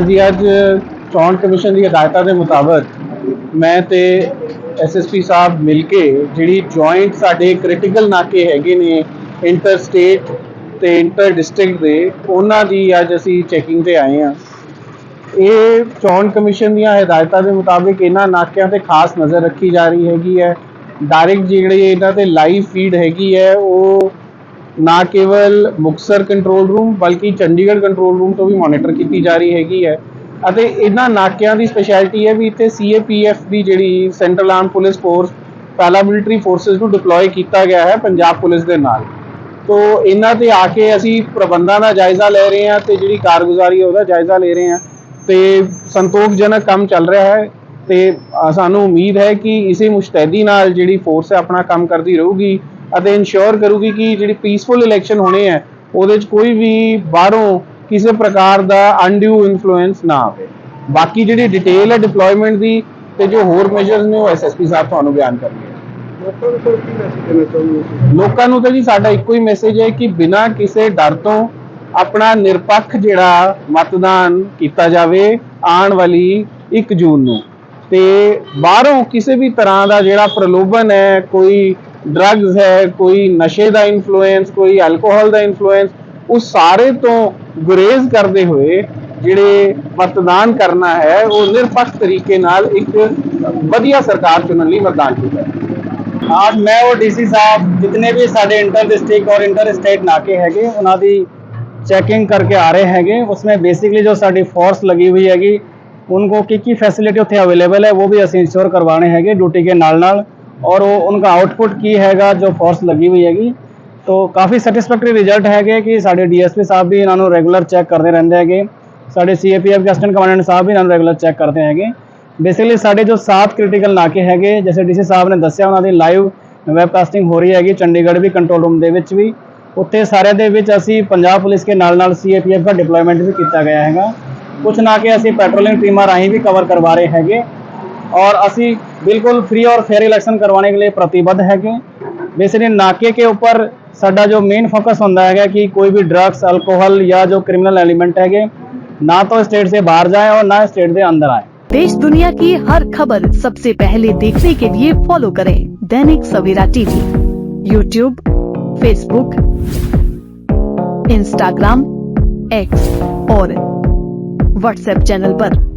ਜੀ, ਅੱਜ ਚੋਣ ਕਮਿਸ਼ਨ ਦੀ ਹਦਾਇਤਾਂ ਦੇ ਮੁਤਾਬਕ ਮੈਂ ਤੇ ਐਸਐਸਪੀ ਸਾਹਿਬ ਮਿਲ ਕੇ ਜਿਹੜੀ ਜੁਆਇੰਟ ਸਾਡੇ ਕ੍ਰਿਟੀਕਲ ਨਾਕੇ ਹੈਗੇ ਨੇ ਇੰਟਰ ਸਟੇਟ ਤੇ ਇੰਟਰ ਡਿਸਟ੍ਰਿਕਟ ਦੇ, ਉਹਨਾਂ ਦੀ ਅੱਜ ਅਸੀਂ ਚੈਕਿੰਗ ਤੇ ਆਏ ਆ ਇਹ ਚੋਣ ਕਮਿਸ਼ਨ ਦੀਆਂ ਹਦਾਇਤਾਂ ਦੇ ਮੁਤਾਬਕ ਇਹਨਾਂ ਨਾਕਿਆਂ ਤੇ ਖਾਸ ਨਜ਼ਰ ਰੱਖੀ ਜਾ ਰਹੀ ਹੈਗੀ ਹੈ। ਡਾਇਰੈਕਟ ਜਿਹੜੇ ਇਹਨਾਂ ਤੇ ਲਾਈਵ ਫੀਡ ਹੈਗੀ ਹੈ, ਉਹ ਨਾ ਕੇਵਲ ਮੁਕਸਰ ਕੰਟਰੋਲ ਰੂਮ ਬਲਕਿ ਚੰਡੀਗੜ੍ਹ ਕੰਟਰੋਲ ਰੂਮ ਤੋਂ ਵੀ ਮੋਨੀਟਰ ਕੀਤੀ ਜਾ ਰਹੀ ਹੈਗੀ ਹੈ। ਅਤੇ ਇਹਨਾਂ ਨਾਕਿਆਂ ਦੀ ਸਪੈਸ਼ਲਿਟੀ ਹੈ ਵੀ ਇੱਥੇ ਸੀਏਪੀਐਫ ਦੀ ਜਿਹੜੀ central arm police force para military forces ਨੂੰ ਡਿਪਲੋਏ ਕੀਤਾ ਗਿਆ ਹੈ ਪੰਜਾਬ ਪੁਲਿਸ ਦੇ ਨਾਲ। ਤੋ ਇਹਨਾਂ ਤੇ ਆ ਕੇ ਅਸੀਂ ਪ੍ਰਬੰਧਾਂ ਦਾ ਜਾਇਜ਼ਾ ਲੈ ਰਹੇ ਹਾਂ ਤੇ ਜਿਹੜੀ ਕਾਰਗੁਜ਼ਾਰੀ ਹੈ ਉਹਦਾ ਜਾਇਜ਼ਾ ਲੈ ਰਹੇ ਹਾਂ। ਤੇ ਸੰਤੋਖਜਨਕ ਕੰਮ ਚੱਲ ਰਿਹਾ ਹੈ ਤੇ ਸਾਨੂੰ ਉਮੀਦ ਹੈ ਕਿ ਇਸੇ ਮੁਸ਼ਤੈਦੀ ਨਾਲ ਜਿਹੜੀ ਫੋਰਸ ਹੈ ਆਪਣਾ ਕੰਮ ਕਰਦੀ ਰਹੂਗੀ। ਅਤੇ ਇਨਸ਼ੋਰ ਕਰੂਗੀ ਕਿ ਜਿਹੜੀ ਪੀਸਫੁਲ ਇਲੈਕਸ਼ਨ ਹੋਣੇ ਹੈ ਉਹਦੇ 'ਚ ਕੋਈ ਵੀ ਬਾਹਰੋਂ ਕਿਸੇ ਪ੍ਰਕਾਰ ਦਾ ਅਨਡਿਊ ਇਨਫਲੂਐਂਸ ਨਾ ਆਵੇ। ਬਾਕੀ ਜਿਹੜੀ ਡਿਟੇਲ ਹੈ ਡਿਪਲੋਇਮੈਂਟ ਦੀ ਤੇ ਜੋ ਹੋਰ ਮੈਜਰਸ ਨੇ ਉਹ ਐਸਐਸਪੀ ਸਾਹਿਬ ਤੁਹਾਨੂੰ ਬਿਆਨ ਕਰਨਗੇ। ਲੋਕਾਂ ਨੂੰ ਤਾਂ ਜੀ ਸਾਡਾ ਇੱਕੋ ਹੀ ਮੈਸੇਜ ਹੈ ਕਿ ਬਿਨਾਂ ਕਿਸੇ ਡਰ ਤੋਂ ਆਪਣਾ ਨਿਰਪੱਖ ਜਿਹੜਾ ਮਤਦਾਨ ਕੀਤਾ ਜਾਵੇ ਆਉਣ ਵਾਲੀ 1 ਜੂਨ ਨੂੰ। ਤੇ ਬਾਹਰੋਂ ਕਿਸੇ ਵੀ ਤਰ੍ਹਾਂ ਦਾ ਜਿਹੜਾ ਪ੍ਰਲੋਭਨ ਹੈ ਕੋਈ ਡਰੱਗਜ਼ ਹੈ, ਕੋਈ ਨਸ਼ੇ ਦਾ ਇਨਫਲੂਐਂਸ ਕੋਈ ਐਲਕੋਹਲ ਦਾ ਇਨਫਲੂਐਂਸ ਉਹ ਸਾਰੇ ਤੋਂ ਗੁਰੇਜ਼ ਕਰਦੇ ਹੋਏ ਜਿਹੜੇ ਮਤਦਾਨ ਕਰਨਾ ਹੈ, ਉਹ ਨਿਰਪੱਖ ਤਰੀਕੇ ਨਾਲ ਇੱਕ ਵਧੀਆ ਸਰਕਾਰ ਚੁਣਨ ਲਈ ਮਤਦਾਨ ਕੀਤਾ ਆਜ ਮੈਂ ਉਹ ਡੀਸੀ ਸਾਹਿਬ ਜਿੰਨੇ ਵੀ ਸਾਡੇ ਇੰਟਰ ਡਿਸਟ੍ਰਿਕਟ ਔਰ ਇੰਟਰ ਸਟੇਟ ਨਾਕੇ ਹੈਗੇ, ਉਹਨਾਂ ਦੀ ਚੈਕਿੰਗ ਕਰਕੇ ਆ ਰਹੇ ਹੈਗੇ। ਉਸमें ਬੇਸਿਕਲੀ ਜੋ ਸਾਡੀ ਫੋਰਸ ਲੱਗੀ ਹੋਈ ਹੈਗੀ, ਉਨਕੋ ਕੀ ਕੀ ਫੈਸਿਲਿਟੀ ਉੱਥੇ ਅਵੇਲੇਬਲ ਹੈ, ਉਹ ਵੀ ਅਸੀਂ ਇਨਸ਼ੋਰ ਕਰਵਾਣੇ ਹੈਗੇ, ਡਿਊਟੀ ਦੇ ਨਾਲ ਨਾਲ और वो उनका आउटपुट की हैगा ਜੋ ਫੋਰਸ ਲੱਗੀ ਹੋਈ ਹੈਗੀ, ਤੋ ਕਾਫੀ ਸੈਟੀਸਫੈਕਟਰੀ ਰਿਜ਼ਲਟ ਹੈਗੇ ਕਿ ਸਾਡੇ ਡੀਐਸਪੀ ਸਾਹਿਬ ਵੀ ਇਹਨਾਂ ਨੂੰ ਰੈਗੂਲਰ ਚੈੱਕ ਕਰਦੇ ਰਹਿੰਦੇ ਹੈਗੇ। ਸਾਡੇ ਸੀਏਪੀਐਫ ਦੇ ਅਸਿਸਟੈਂਟ ਕਮਾਂਡੈਂਟ ਸਾਹਿਬ ਵੀ ਇਹਨਾਂ ਨੂੰ ਰੈਗੂਲਰ ਚੈੱਕ ਕਰਦੇ ਹੈਗੇ। ਬੇਸਿਕਲੀ ਸਾਡੇ ਜੋ ਸਾਤ ਕ੍ਰਿਟੀਕਲ ਨਾਕੇ ਹੈਗੇ, ਜਿਵੇਂ ਡੀਸੀ ਸਾਹਿਬ ਨੇ ਦੱਸਿਆ, ਉਹਨਾਂ ਦੀ ਲਾਈਵ ਵੈਬਕਾਸਟਿੰਗ ਹੋ ਰਹੀ ਹੈਗੀ, ਚੰਡੀਗੜ੍ਹ ਵੀ ਕੰਟਰੋਲ ਰੂਮ ਦੇ ਵਿੱਚ ਵੀ। ਉੱਥੇ ਸਾਰਿਆਂ ਦੇ ਵਿੱਚ ਅਸੀਂ ਪੰਜਾਬ ਪੁਲਿਸ ਦੇ ਨਾਲ ਨਾਲ ਸੀਏਪੀਐਫ ਦਾ ਡਿਪਲੋਇਮੈਂਟ ਵੀ ਕੀਤਾ ਗਿਆ ਹੈਗਾ। ਕੁਝ ਨਾ ਕਿ ਅਸੀਂ ਪੈਟਰੋਲਿੰਗ ਟੀਮਾਂ ਰਾਹੀਂ ਵੀ ਕਵਰ ਕਰਵਾ ਰਹੇ ਹੈਗੇ। ਔਰ ਅਸੀਂ बिल्कुल फ्री और फेयर इलेक्शन करवाने के लिए प्रतिबद्ध है क्यों? बेसिकली नाके के ऊपर साडा जो मेन फोकस होंगे है कि कोई भी ड्रग्स अल्कोहल या जो क्रिमिनल एलिमेंट है ना तो स्टेट से बाहर जाए और ना स्टेट से अंदर आए। देश दुनिया की हर खबर सबसे पहले देखने के लिए फॉलो करें Dainik Savera TV YouTube Facebook Instagram X और व्हाट्सएप चैनल आरोप